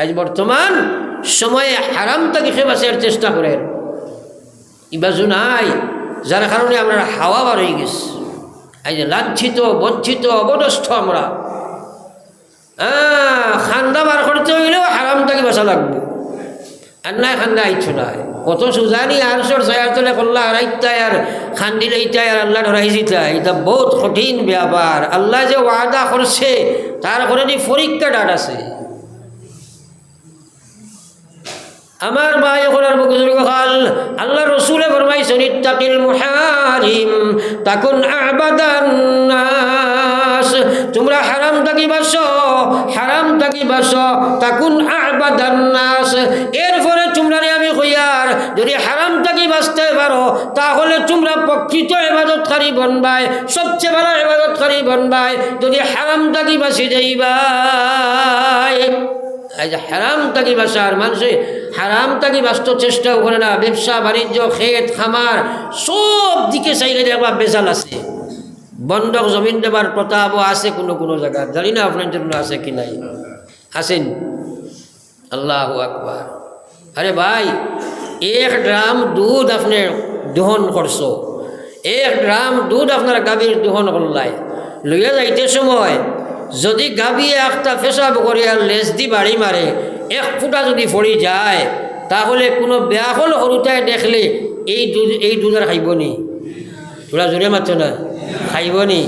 আজ বর্তমান সময়ে হারাম তাকে বাঁচার চেষ্টা করেন। ইবাজু নাই, যার কারণে আমরা হাওয়া বার হয়ে গেছি। যে লাঞ্ছিত, বঞ্চিত অবনস্থ আমরা। হ্যাঁ খান্দা বার করতে হইলেও হারাম তাকে বাঁচা লাগবে। আর নাই খান্দা, আইছো না কত সুজানি আর সর সায়ার তলে করলা আর আইতায়, আর খান্দিলে ইতাই আর আল্লাহ ধরাই জিতাই এটা বহুত কঠিন ব্যাপার। আল্লাহ যে ওয়াদা করছে, তার করে পরীক্ষা ডাট আছে। আমার ভাই ওখানের বুজুর্গ খাল আল্লাহ রসুলে ফরমাইছেন ইত্তাকিল মুহারিম তাকুন আবাদান তোমরা হারাম থাকি বাস, হারাম থাকি বাস, তাকুন আবাদান নাস, এরপরে তোমরা আমি কইয়ার যদি হারাম থাকি বাঁচতে পারো, তাহলে তোমরা প্রকৃত এবাদতকারী বনবাই, সবচেয়ে ভালো এবাদতকারী বনবাই, যদি হারাম থাকি বাঁচি যাইবাই। এই যে হারাম তাকি বাসার মানুষে, হারাম তাকি বাঁচত চেষ্টাও করে না, ব্যবসা, বাণিজ্য, ক্ষেত, খামার, সব দিকে চাইলে দেখবা বেজাল আছে। বন্ধক জমিন দেবার প্রতাপও আছে কোনো কোনো জায়গা জানি না আপনার জন্য আছে কি নাই। আছেন? আল্লাহ আকবার। আরে ভাই, এক ড্রাম দুধ আপনি দহন করছ। এক ড্রাম দুধ আপনার গাভীর দহন করলাই লইয়া যাইতে সময় যদি গাবি একটা পেশাব করে আর লেজ দি বাড়ি মারে, এক ফুটা যদি পড়ি যায়, তাহলে কোনো ব্যাহল সৰুতাই দেখলে এই দুধ এই দুধ খাইব নি তোরা জোরে মারছো না খাইব নি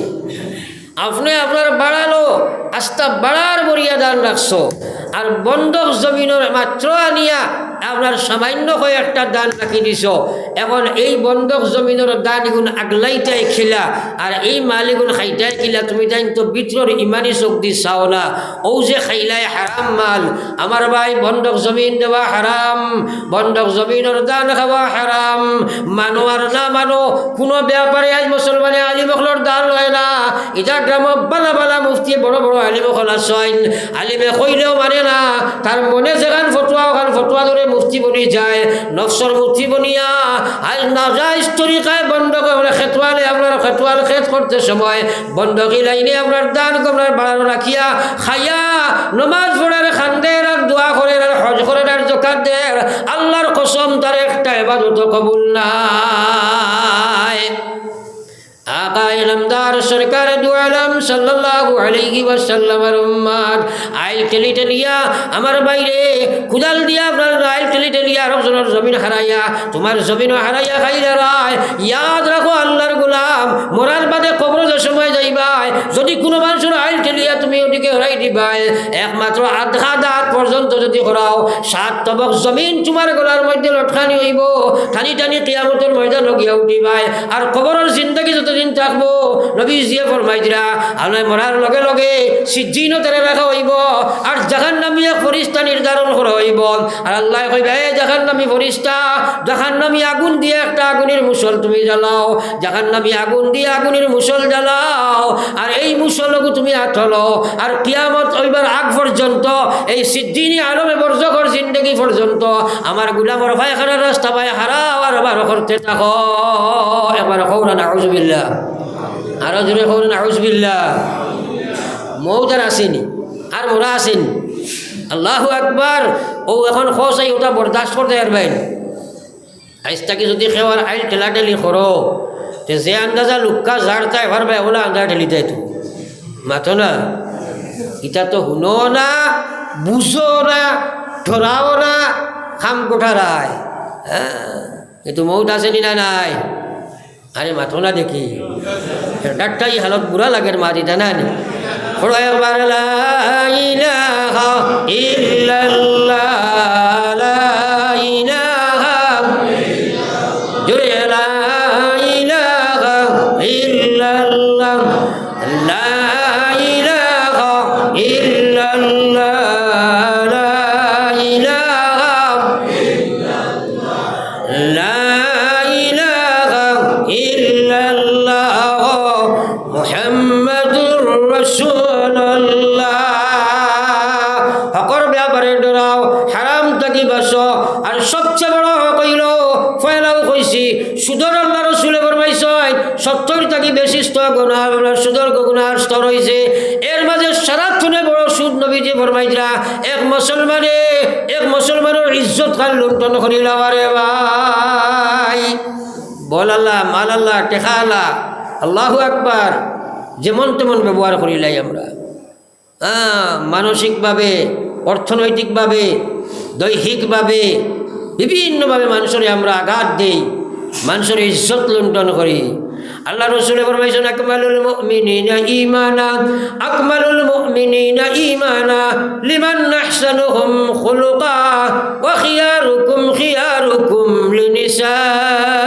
আপনি আপনার বাড়ালো আস্তা বাড়ার বরিয়া দান রাখছো আর বন্ধক জমিনের মাত্র আনিয়া আপনার সামান্য হয়ে একটা দান রাখি দিছ। এখন এই বন্ধক জমিনের দান এগুন আগলাইটাই খিলা, আর এই মালিগুন খাইটাই খিলা, তুমি তাই তো বিত্রর ইমানি দি চাও না। ও যে খাইলাই হারাম মাল, আমার ভাই বন্ধক জমিন দেওয়া হারাম, বন্ধক জমিনের দান খাওয়া হারাম। মানো আর না মানো, কোনো ব্যাপারে আজ মুসলমানে আলিমকলর দান লয় না। এটা গ্রাম বালা বালা মুফতি, বড় বড় আলিমকল আছেন আলিমে কইলেও মানে না, তার মনে যেখান ফটোয়া ওখান ফটোয়া ধরে মুফতি বনি যায় নকশর মুফতি বনিয়া আজ নাজাইজ তরিকায় বন্ধ করে খেতোয়ালে আপনার খেতোয়াল খেত করতে সময়, বন্ধকি লাইনে আপনার দান আপনার বাড়ানো রাখিয়া, খাইয়া, নমাজ পড়ার খান্দের আর দোয়া করে আর হজ করে আর জোকাত দের আল্লাহর কসম তার একটা এবাদত কবুল নাই। আইল যে যদি কোনো মানুষের আইল টেলিয়া তুমি ওদিকে হরাই দিবাই একমাত্র আধা দাঁত পর্যন্ত যদি করাও সাত তবক জমিন তোমার গলার মধ্যে লটকানি হইব, টানি টানি কিয়ামতের ময়দান গিয়া উঠিবাই আর কবরের জিন্দগি যতদিন থাকব। নবী জিয়ে ফরমাই দিলা আল্লাহ মরার লগে লগে সিজিনও তারা রাখা হইব, আর জাহান নামী এক ফরিস্তা নির্ধারণ করা হইব। আর আল্লাহ কইবে জাহান নামী ফরিস্তা জাহান নামী আগুন দিয়ে একটা আগুনের মুসল তুমি জ্বালাও জাহান নামী আগুন দিয়ে আগুনের মুসল জ্বালাও, আর এই মুসলকু তুমি আঠলো। আর কিয়ামত হইবার আগ পর্যন্ত, এই সিদ্দিনী আলমে বর্জকর জিন্দগি পর্যন্ত, আমার গুলামর ভাইখানার রাস্তা ভাই আর আবার করতে থাকো। একবার কৌরা নাউজবিল্লা আরও জোরে কৌরা নাউজবিল্লা মৌতার আসেনি, আর মোরা আসেনি। আল্লাহ আকবার। ও এখন খোঁজাই ওটা বরদাস্ত করতে পারবেন আইসটাকে যদি খেওয়ার আইল ঠেলাঠেলি করো, তে যে আন্দাজা লুক্কা তাই ভারবে ওলা আন্দাজ ঠেলি দেয় তো। মাথো না, ইটা তো শুনো না, বুঝো না ধরাও না, খাম কোঠারায় হ্যাঁ কিন্তু মৌত আসেনি না নাই। আরে মাথো না দেখি। ডাক্তারি হালত বুড়া লাগের মারি দিতা না। ইল্লাল্লাহ। রাসূলুল্লাহ। হকর ব্যাপারে ডরাও, হারাম থাকি বাস। আর সবচেয়ে বড় হক হইল ফয়লাও কইছি, সুদর আল্লাহ রসুলে ফরমাইছেন, সত্তর থাকি বেশি স্তর গুণা সুদর গুণার স্তর হইছে এর মাঝে সারাক্ষণে বড় সুদ নবীজি ফরমাইতরা এক মুসলমানে, এক মুসলমানের ইজ্জত খান লুণ্ঠন করিলা রে ভাই। বল আল্লাহ, মাল আল্লাহ, টেকা আল্লাহ। আল্লাহু আকবার। যেমন তেমন ব্যবহার করিলাই আমরা। মানসিকভাবে, অর্থনৈতিকভাবে, দৈহিকভাবে, বিভিন্নভাবে মানুষের আমরা আঘাত দেই, মানুষের ইজ্জত লুণ্ঠন করি। আল্লাহ রসুলের ফরমাইছেন আকমালুল মুমিনিনা ঈমানা, আকমালুল মুমিনিনা ঈমানা, লিমান আহসানুহুম খুলুকা ওয়া খিয়ারুকুম খিয়ারুকুম লিনিসাইকুম।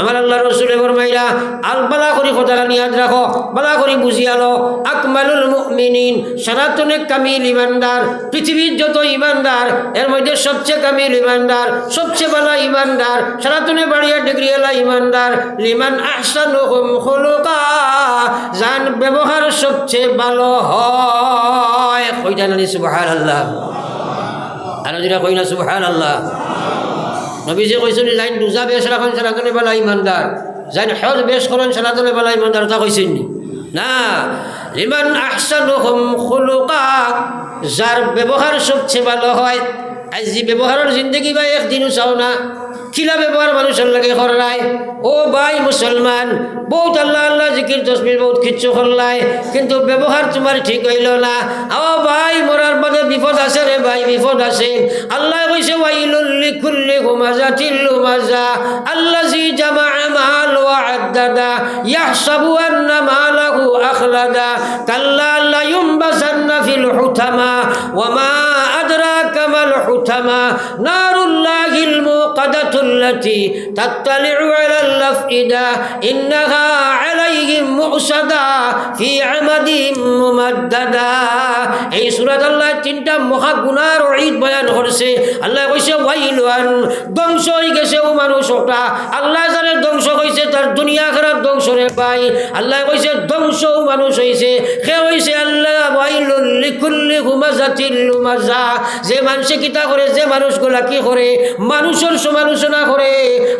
আমার আল্লাহ রসুলের ফরমাইলা, আল বালা করি কথাটা নিয়াদ রাখো, বালা করি বুঝিয়ালো আকমালুল মুমিনিন সনাতনে কামিল ইমানদার, পৃথিবীর যত ইমানদার, এর মধ্যে সবচেয়ে কামিল ইমানদার, সবচেয়ে ভালো ইমানদার সনাতনে বাড়িয়া ডিগ্রি এলা ইমানদার, লিমান খুলুকা জান ব্যবহার সবচেয়ে ভালো হয়। কইটা নানি আল্লাহ আর কই না সুবহানাল্লাহ? নবীজি কইছেন যাইন দুজা বেশ রাখেন সারাতনে বেলা ইমানদার যাইন হজ বেশ করেন সারাতনে বেলা ইমানদার তা কইছেন নি। লিমান আহসানুহুম খুলুকা যার ব্যবহার সবচেয়ে ভালো হয়, আজ যে ব্যবহারের জিন্দগি বা একদিনও চাও না। কিলা ব্যবহার মানুষের লাগে করাই ও ভাই মুসলমান, বহুত আল্লাহ আল্লাহ জিকির তসমির বহুত কিচ্ছু করলায় কিন্তু ব্যবহার তোমার ঠিক হইল না। ও ভাই, মরার মধ্যে বিপদ আছে রে ভাই, বিপদ আছে আল্লাহ কইছে ওয়াইলুল্লি কুল্লি হুমাজা তিল্লু মাজা আল্লাহ জি জামা হাদ্দাদা ইয়াহসাবু মা আদরাকা মাল হুতামা, নারুল্লাহিল মুকাদাতু আল্লাতী তাত্তালিউ আলাল আফইদা, ইন্নাহা আলাইহিম মুসাদা ফি আমাদিম এই সূরাত আল্লাহ তিনটা মহা গুনার ঈদ বয়ান করছে। আল্লাহ কইছে ওয়াইলুন ধ্বংস হয়ে গেছে ও মানুষ ওটা। আল্লাহ যারা ধ্বংস হয়েছে তার দুনিয়া খারাপ ধ্বংস রে পাই আল্লাহ কইছে, ধ্বংস মানুষ হয়েছে সে হয়েছে আল্লাহ, ওয়াইলুল লিকুল্লি হুমাজাতিল লুমাজা যে মানুষে কিতা করে, যে মানুষগুলা কি করে? মানুষের সমালোচনা করে,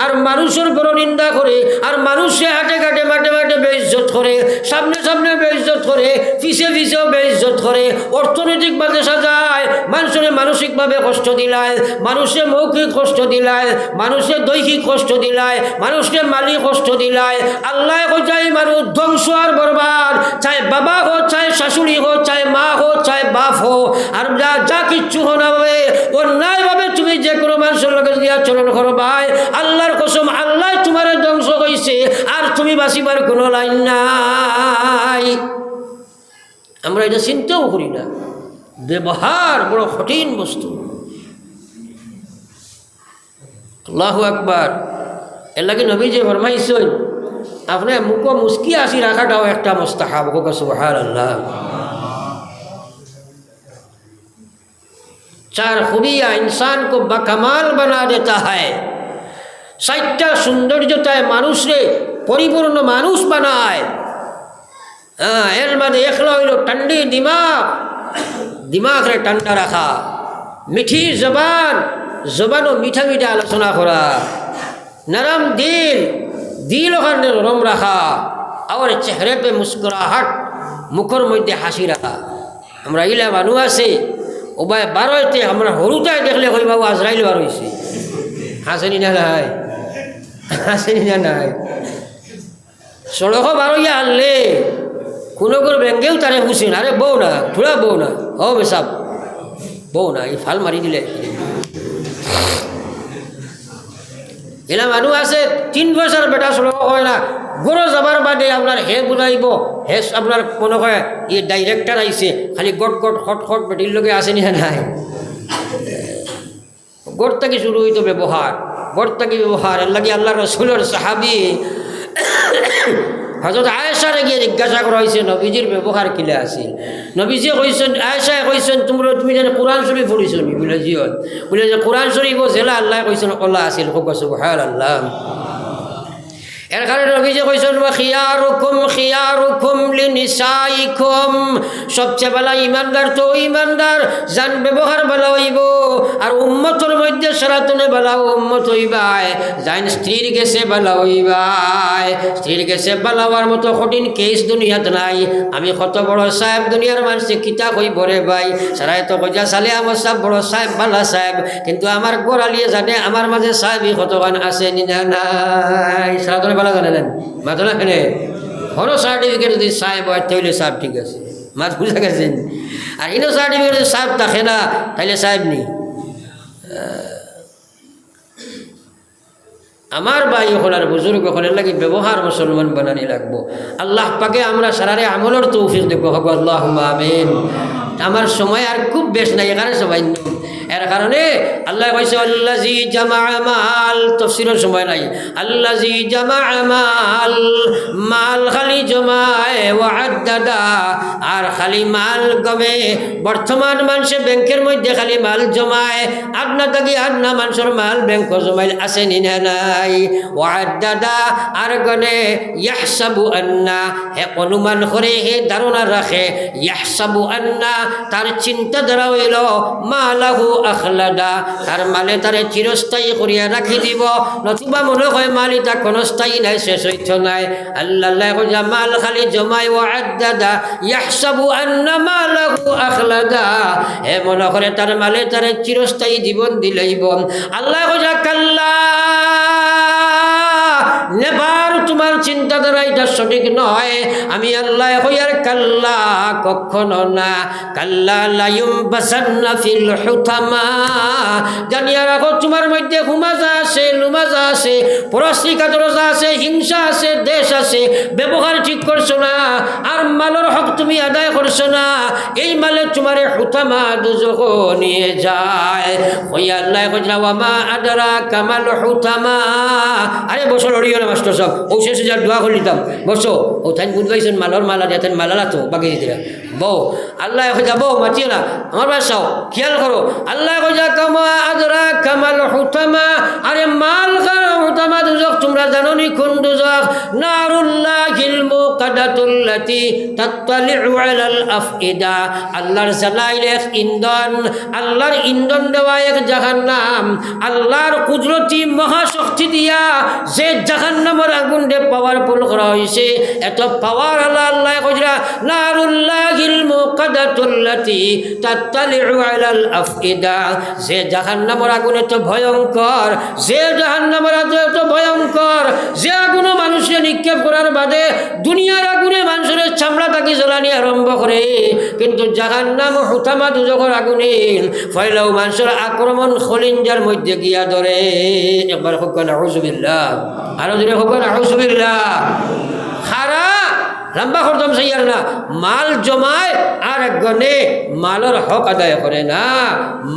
আর মানুষের বড় নিন্দা করে, আর মানুষে হাটে ঘাটে, মাঠে মাঠে বেইজ্জত করে, সামনে সামনে বেইজ্জত করে, পিছে পিছেও বেইজ্জত করে অর্থনৈতিক বাজে সাজায়, মানুষের মানসিকভাবে কষ্ট দিলায় মানুষে মৌখিক কষ্ট দিলায় মানুষে দৈহিক কষ্ট দিলায় মানুষকে মালি কষ্ট দিলায় আল্লাহ চাই মানুষ ধ্বংস আর বরবাদ। চাই বাবা হোক চাই শাশুড়ি হোক চাই মা হোক চাই বাপ হোক আর যা যা কিচ্ছু হো না হবে অন্যায়ভাবে তুমি যে কোনো মানুষের লোকের দিয়ে আচরণ করো ভাই। আল্লাহর কসম, আল্লাহ তোমার ধ্বংস হয়েছে আর তুমি বাঁচিবার কোনো লাইন নাই। আমরা এটা চিন্তাও করি না। ব্যবহার বড় কঠিন বস্তু। আল্লাহ আকবার। এর লাগে নবী যে ফরমাইছেন আপনার মুখ মুস্কি আসি রাখাটাও একটা মোস্তাহাব হোক সুহার আল্লাহ চার খুবিয়া ইনসান কো বাকামাল বানা দেতা হয় চারটা সৌন্দর্যতায় মানুষরে পরিপূর্ণ মানুষ বানায়। হ্যাঁ এর মাঝে একলা হইল ঠান্ডি দিমাগ। দিমাগরে ঠান্ডা রাখা। মিঠি জবান, জবানও মিঠা মিঠা আলোচনা করা। নরম দিল। দিল ওখানে নরম রাখা আর চেহারে পে মুস্কুরাহাট, মুখর মধ্যে হাসি রাখা। আমরা ইলা মানুষ আছে ওবাই বারোতে আমরা হরুতায় দেখলে কই বাবু আজরাইল বার হয়েছে হাসেনি না নাই হাসেনি না নাই সড়ক বারোইয়া আনলে, কোনো কোনো ব্যাঙ্গেও তারে না। আরে বউ না থোড়া বউ না। ও বেসাব। বউ না, এই ফাল মারি দিলে। এলা মানুষ আছে, তিন বছর বেটা চলাব হয় না। গরো যাবার বাদে আপনার হে বুঝাইব হে আপনার মনে হয় ই ডাইরেক্টর আইছে খালি গট গট, হট হট বেটির লোকে আসেনি না নাই? গড় থাকি শুরু হইতো ব্যবহার গড় থাকি ব্যবহার এর লাগে আল্লাহ রসুলের সাহাবি হজরত আয়েশারে গিয়ে জিজ্ঞাসা করা হয়েছে, নবীজির ব্যবহার কিলে আছিল নবীজি কইছেন, আয়েশায় কইছেন, তোমরা তুমি যেন কোরআন শরীফ পড়িছ? নি বলে জিয়ত বলে যে, কোরআন শরীফ জেলা আল্লাহ কইছেন ওলা আছিল হোক সুবহান আল্লাহ এর কারণে যে কইছেন খিয়ারুকুম খিয়ারুকুম লিনিসাইকুম। সবচেয়ে বেলা ইমানদার তো ইমানদার জান ব্যবহার বেলা হইব, আর উম্মতর মধ্যে সারাতনে বেলা উম্মত হইবাই জান স্ত্রীর গেছে বেলা হইবাই স্ত্রীর গেছে বেলা হওয়ার মতো কঠিন কেস দুনিয়াত নাই। আমি কত বড় সাহেব, দুনিয়ার মানুষে কিতা কই বরে ভাই? সারাই তো কইয়া সালে আমার সাহেব বড় সাহেব, বালা সাহেব। কিন্তু আমার গোড়ালিয়ে জানে, আমার মাঝে সাহেবই কতক্ষণ আছে, নিনা নাই। সারাতনে বেলা জানে নেন মাথা না কেনে সার্টিফিকেট যদি সাহেব হয় তাহলে সাহেব ঠিক আছে। মাছ বুঝা গেছেন আর ইনো সার্টিফিকেট যদি সাহেব থাকে না, তাহলে সাহেব নেই। আমার ভাই হলার বুজুর্গ হলের লাগি ব্যবহার মুসলমান বানানি লাগবো। আল্লাহ পাকে আমরা সারারে আমলের তৌফিক দেখব হব আল্লাহ আমিন। আমার সময় আর খুব বেশ নাই, এখানে সবাই। এর কারণে আল্লাহ কইছে আল্লাজি জামা মাল। তফসিরের সময় নাই। আল্লাজি জামা মাল। মাল খালি ওয়াদ্দাদা আর খালি মাল গমে বর্তমান মানুষে ব্যাংকের মধ্যে খালি মাল জমায়। আদনা থাকি আদনা মানুষের মাল ব্যাংক জমাইল আছে নি না নাই? ওয়াদ্দাদা আর গনে ইয়াহসাবু আন্না। হে অনুমান করে, হে ধারণা রাখে, ইয়াহসাবু আন্না, তার চিন্তাধারা হইল মালাহু আখলাদা। তার মালে তারে চিরস্থায়ী করিয়া রাখি দিব। নতুবা মনে হয় মাল ইটা কোনো স্থায়ী নাই, শেষ হইত নাই। আল্লাহ মাল খালি জমাই ও আদাদা ইয়াহসাবু আন্না মালাহু আখলাদা। হে মনে করে তার মালে তার চিরস্থায়ী জীবন দিলেইব আল্লাহ কাল্লা নেবার তোমার চিন্তাধারা এটা সঠিক নয়। আমি আল্লাহ হইয়ার কাল্লা কখনো না। কাল্লা জানিয়া রাখো, তোমার মধ্যে হুমাজা আছে, লুমাজা আছে পরশ্রী কাতরজা আছে, হিংসা আছে, দেশ আছে। ব্যবহার ঠিক করছ না, আর মালের হক তুমি আদায় করছ না। এই মালে তোমার হুতামা দুজক নিয়ে যায়। ওই আল্লাহ কইলা আদারা কামাল হুতামা? আরে বছর হরিও মাস্টার সব শেষ যার দোয়া করে নিতাম। বসো। ও, থাইন বুঝবাইছেন মালার মালা দিতেন মালালা তো বাকি দিতে বউ, আল্লাহ কইলা বউ, মাতিও না। আমার বাসাও খেয়াল করো। আল্লাহ কইলা কামা আদরা কামাল হুতামা। আরে, মাল হুতামা দুজক? তোমরা জানো নি কোন দুজক? নারুল্লাহিল মুকাদাতুল্লাতি তাত্তালিউ আলাল আফইদা। আল্লাহর জালাইল এক ইন্ধন। আল্লাহর ইন্ধন দেওয়া এক জাহান্নাম। আল্লাহর কুদরতি মহাশক্তি দিয়া যে জাহান্নামের আগুন দে পাওয়ারফুল করা হয়েছে এত পাওয়ার আল্লাহ আল্লাহ কজরা নারুল্লাহিল মুকাদাতুল্লাতি আলাল আফকিদা। যে জাহান্নামের আগুন এত ভয়ঙ্কর, যে জাহান্নামের আগুন এত ভয়ঙ্কর, যে আগুন মানুষকে নিক্ষেপ করার বাদে জ্বলানি আরম্ভ করে। কিন্তু জাহান নাম হুতামা দুজকর আগুনে ফয়লাও মানুষের আক্রমণ খলিঞ্জার মধ্যে গিয়া ধরে। একবার হোক না হুজুবিল্লাহ আরও যদি হোক না হুজুবিল্লাহ খারা লম্বা করতাম সাইয়ার না। মাল জমায় আর একজনে মালের হক আদায় করে না।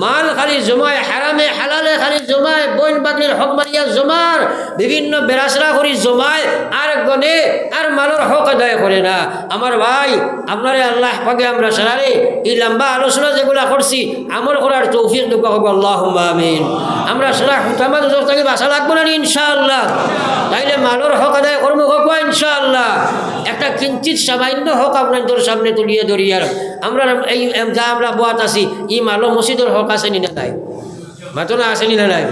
মাল খালি জমায় হারামে হালালে খালি জমায়, বইন বাতির হক মারিয়া জমার বিভিন্ন বেরাসরা করি জমায়, আর একজনে আর মালের হক আদায় করে না। আমার ভাই আপনারে আল্লাহ পাকে আমরা সারারে এই লম্বা আলোচনা যেগুলা করছি আমল করার তৌফিক দুঃখ হব আল্লাহ আমিন। আমরা সারা হুতামা থেকে বাসা লাগবো না ইনশাআল্লাহ। তাইলে মালের হক আদায় করব হোক ইনশাআল্লাহ। একটা কিঞ্চিত সামান্য হোক আপনাদের সামনে তুলিয়ে ধরিয়ার আমরা এই যা আমরা বোয়াত আছি, ই মালো মসজিদের হক আছে নি না নাই? মাতো না আছে নি না নাই?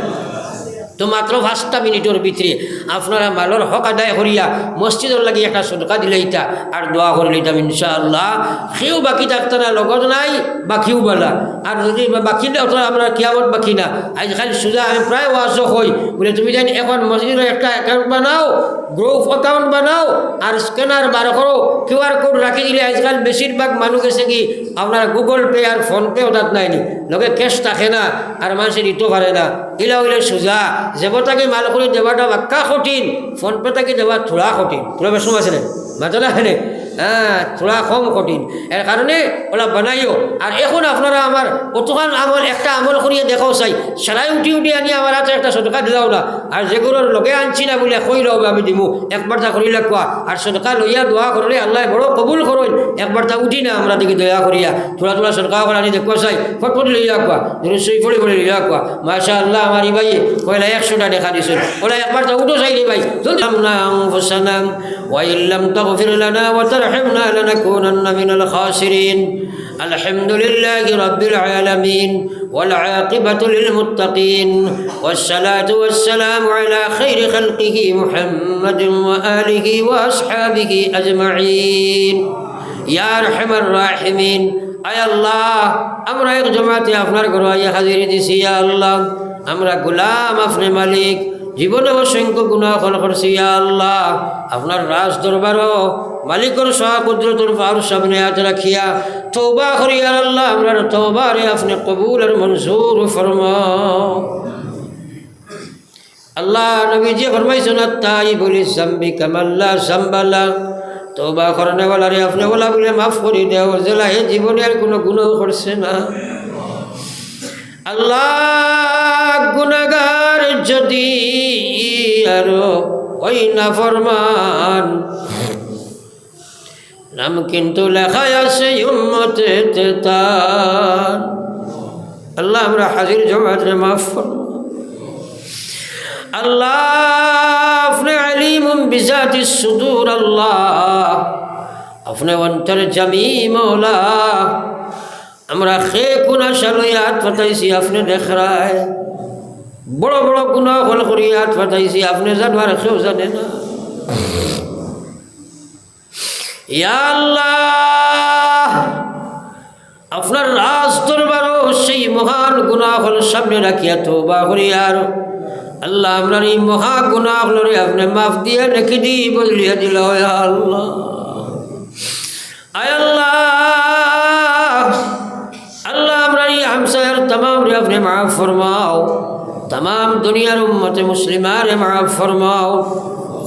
তো মাত্র পাঁচটা মিনিটের ভিতরে আপনারা মালর হক আদায় করিয়া মসজিদের লাগি একটা সদকা দিলে ইটা আর দোয়া করে লইতাম ইনশাআল্লাহ। সেও বাকি থাকতো না লগত নাই, বাকিও বলা। আর যদি বাকি না ওটা আমরা কিয়ামত বাকি না আজ খালি সোজা আমি প্রায় ওয়াজ হই বলে তুমি জানি এখন মসজিদের একটা অ্যাকাউন্ট বানাও গ্রুপ অ্যাকাউন্ট বানাও আর স্ক্যানার বার করো কিউআর কোড রাখি দিলে আজকাল বেশিরভাগ মানুষ গেছে কি আপনার গুগল পে আর ফোন পে ওটাত নাইনি লগে ক্যাশ থাকে না আর মানুষের দিতে পারে না। ইলা হইলে সোজা যেবতাকে মাল করে দেওয়াটা বাক্কা কঠিন ফোনপেটাকে দেওয়া থোড়া কঠিন পুরো বেশ আছে না মাতলা হেনে হ্যাঁ থোড়া কম কঠিন। এর কারণে ওলা বানাইও। আর এখন আপনারা আমার কতক্ষণ আমল, একটা আমল করিয়ে দেখাও চাই। সারাই উঠি উঠি আনি আমার হাতে একটা সদকা দিলাও না। আর যেগুলোর লগে আনছি না বলে কই লোক আমি দিব একবার তা করিলে কোয়া আর সদকা লইয়া দোয়া করলে আল্লাহ বড় কবুল করই একবার তা উঠি না আমরা দেখি দয়া করিয়া। থোড়া থোড়া সদকা করে আনি দেখো চাই। ফটফট লইয়া কোয়া ধরুন সই ফড়ে ফড়ে লইয়া কোয়া মাসা আল্লাহ আমার ইবাই কয়লা একশোটা দেখা দিছে ওরা একবার তা উঠো চাইলি ভাই। জলদি وإن لم تغفر لنا وترحمنا لنكونن من الخاسرين الحمد لله رب العالمين والعاقبة للمتقين والصلاة والسلام على خير خلقه محمد وآله وأصحابه أجمعين يا أرحم الراحمين أي الله أمر এক জমাতে আপনার ঘর আইয়া হাজির দিছি ইয়া আল্লাহ আমরা গোলাম আপনি মালিক জীবনে অসংখ্য গুণা ফল করছি আল্লাহ। আপনার রাজ দরবারও মালিকর সহা কুদরতুল ফার সামনে হাত রাখিয়া তৌবা করি, ইয়া আল্লাহ। আমরার তৌবারে আপনি কবুল আর মনজুর ফরমাও। আল্লাহ নবীজি ফরমাইছেন তাই বলি জাম্বি কামাল্লা জাম্বালা তৌবা করনে রে আপনি বলা বলে মাফ করে দেও জেলা হে জীবনে আর কোনো গুণ করছে না। আল্লাহ গুনাগার যদি আরও ওই না ফরমান নাম কিন্তু লেখায় আছে উম্মতে তার। আল্লাহ, আমরা হাজির জমাতে মাফ আল্লাহ, আপনি আলিম বিজাতি সুদূর আল্লাহ। আপনি অন্তর জামি মৌলা। আমরা খে কোন আশা লই হাত পাতাইছি আপনি দেখরায় বড় বড় গুণা হল করি হাত পাতাইছি আপনি জানবার কেউ জানে না। আল্লাহ, আপনার রাজ দরবারও সেই মহান গুণা হল সামনে রাখিয়া তো বা করি আর আল্লাহ আপনার এই মহা গুণা হলরে আপনি মাফ দিয়ে রেখে দি বদলিয়া দিল আল্লাহ। আয় আল্লাহ আল্লাহ আমরা এই হামসায়ার তমাম রে আপনি মাফ ফরমাও। তমাম দুনিয়ার উম্মতে মুসলিমার মাফ ফরমাও।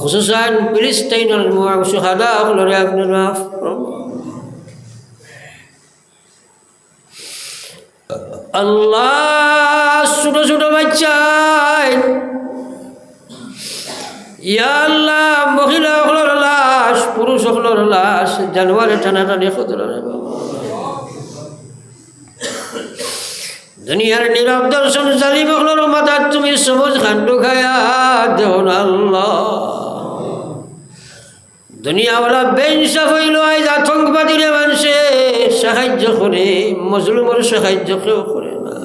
খুশুসান ফিলিস্তাইনের সুহাদা হলরে আপনি মাফ আল্লাহ ছোট ছোট বাচ্চাই ইয়া আল্লাহ মহিলা হলর লাশ, পুরুষ হলর লাশ জানুয়ারি টানাটানি খুদরে দুনিয়ার নীরব দর্শন জালিম হলর মাথা তুমি সবুজ খান্ডু খায়া দেও আল্লাহ। দুনিয়াওয়ালা বেইনসাফ হইল, আজ আতঙ্কবাদীরে মানুষে, সাহায্য করে, মজলুমের সাহায্য কেউ করে না।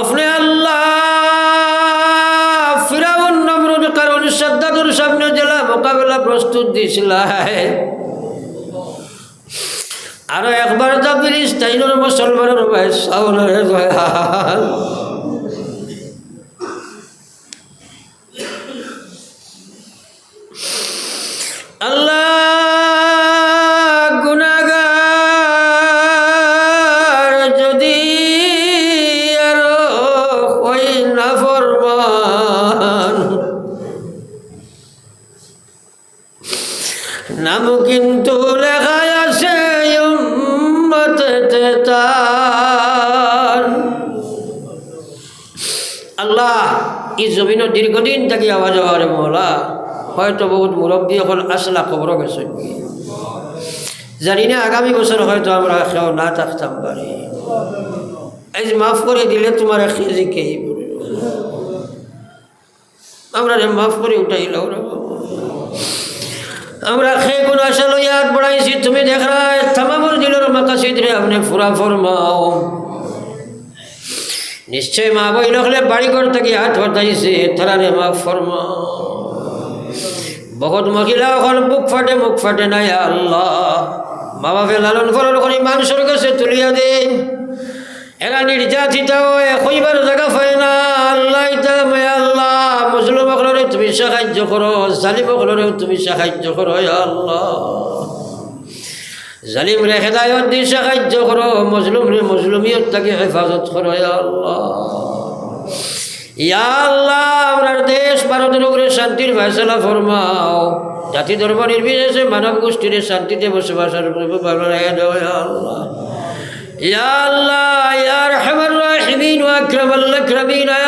আপনি আল্লাহ ফিরাউন নমরুদ কারণ সাদ্দাদুর সামনে জেলা মোকাবেলা প্রস্তুত দিয়েছিল আরও একবার তো ফিলিস্তাইনের মুসলমানের ভাই গুনাগার যদি নাম কিন্তু লেখা এই জমিনের দীর্ঘদিন থাকি আওয়াজ আওয়ারে মহলা। হয়তো বহুত মুরব্বী এখন আসলা খবর গেছে। জানি না আগামী বছর হয়তো আমরা কেউ না থাকতাম পারি এই মাফ করে দিলে তোমার খেয়ে আমরা রে মাফ করে উঠাইল আমরা খেয়ে কোন আশা লইয়াত বড়াইছি তুমি দেখ রায় তামামর দিলের মাকাশিদ রে আপনি ফুরা ফরমাও। নিশ্চয় মা বই নখলে বাড়ি ঘর থেকে হাত হতাইছে তারা রে মা ফরমাও বহুত মহিলা এখন বুক ফাটে, মুখ ফাটে নাই, আল্লাহ। মা বাপে লালন পালন করি মানুষের কাছে তুলিয়া দিন। এরা নির্যাতিত হয়ে জায়গা পায় না। আল্লাহ আল্লাহ। মুসলিম তুমি সাহায্য করো, জালিম তুমি সাহায্য করো আল্লাহ। জালিম রে হেদায়ত দিয়ে সাহায্য করো। মজলুম রে মজলুমিয়ত তাকে হেফাজত করো আপনার দেশ ভারতের উপরে শান্তির ফয়সলা ফরমাও। জাতি ধর্ম নির্বিশেষে মানব গোষ্ঠীর শান্তিতে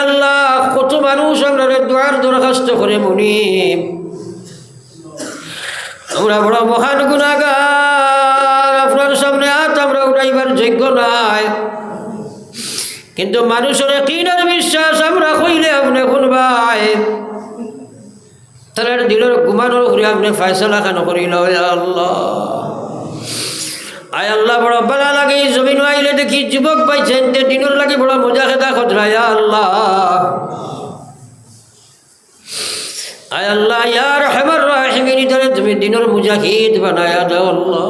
আল্লাহ। কত মানুষ আমরা দোয়ার দরখাস্ত করে মুনিব আমরা বড় মহান কিন্তু মানুষের কিনার বিশ্বাস আমরা কইলে আপনি শুনবাই তার দিলের ঘুমানোর ঘুরে আপনি ফায়সলা খান করিল? আল্লাহ। আয় আল্লাহ, বড় বেলা লাগে জমিন আইলে দেখি যুবক পাইছেন, তে দিনের লাগে বড় মজা খেতা খতরায় আল্লাহ। আয় আল্লাহ ইয়ার হেমার রাহিমিনী তুমি দিনের মুজাহিদ বানায়া দাও, আল্লাহ।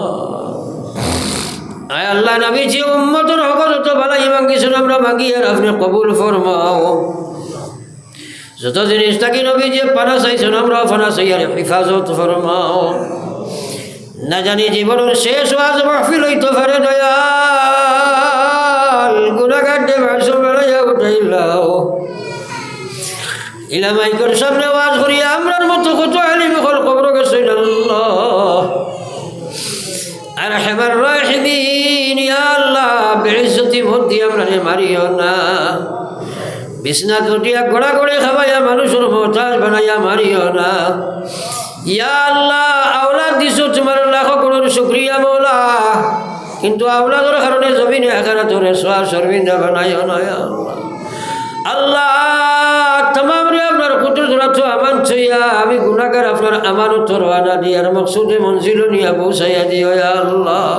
আয় আল্লাহ নবী যে উম্মতর হকত তো বালাই মাঙ্গিছেন আমরা মাঙ্গি আর আপনি কবুল ফরমাও। যত জিনিস থাকি নবী যে পানা চাইছেন আমরা পানা চাই আর হিফাজত ফরমাও। না জানি জীবনের শেষ ওয়াজ মাহফিল হইতে পারে, দয়াল। গুণাগার ভাষণ বেড়াইয়া উঠাইলাও। ইলামাইকর সামনে ওয়াজ করি আমরার মতো কত আলিম হল কবর গেছেন আল্লাহ আর হেমার রাহিমিন, ইয়া আল্লাহ, বেইজ্জতি মধ্যে আমরা মারিও না। বিছনা দুটিয়া গোড়া গড়ে খাবাইয়া না। ইয়া আল্লাহ, আওলাদ দিছো তোমার লাখ করোর শুক্রিয়া মৌলা। কিন্তু আওলাদের কারণে জমিনে এখানে তোরে সোয়া শর্মিন্দা বানাইও না আল্লাহ। আল্লাহ রে আপনার কুতুর ধরা তো আমান ছইয়া আমি গুণাগার আপনার আমানত রওয়ানা দিয়ার মকসুদে মঞ্জিল নিয়া পৌঁছাইয়া দিও ইয়া আল্লাহ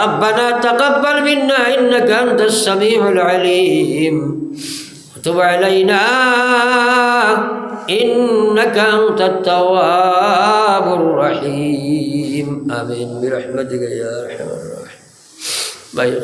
ربنا تقبل منا إنك أنت السميع العليم وتب علينا إنك أنت التواب الرحيم آمين برحمتك يا أرحم الراحمين